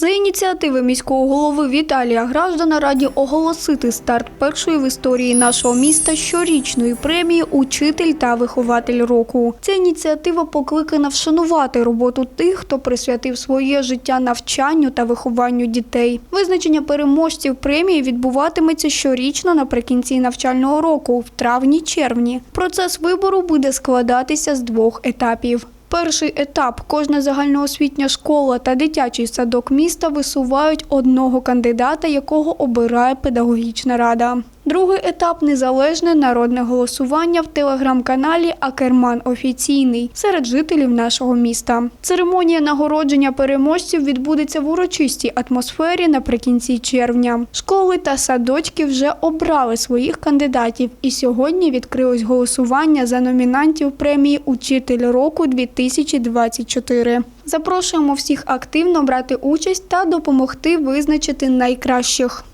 За ініціативи міського голови Віталія Граждана раді оголосити старт першої в історії нашого міста щорічної премії Учитель та вихователь року. Ця ініціатива покликана вшанувати роботу тих, хто присвятив своє життя навчанню та вихованню дітей. Визначення переможців премії відбуватиметься щорічно наприкінці навчального року, в травні-червні. Процес вибору буде складатися з двох етапів. Перший етап кожна загальноосвітня школа та дитячий садок міста висувають одного кандидата, якого обирає педагогічна рада. Другий етап незалежне народне голосування в телеграм-каналі Акерман офіційний серед жителів нашого міста. Церемонія нагородження переможців відбудеться в урочистій атмосфері наприкінці червня. Школи та садочки вже обрали своїх кандидатів, і сьогодні відкрилось голосування за номінантів премії Учитель року 2024. Запрошуємо всіх активно брати участь та допомогти визначити найкращих.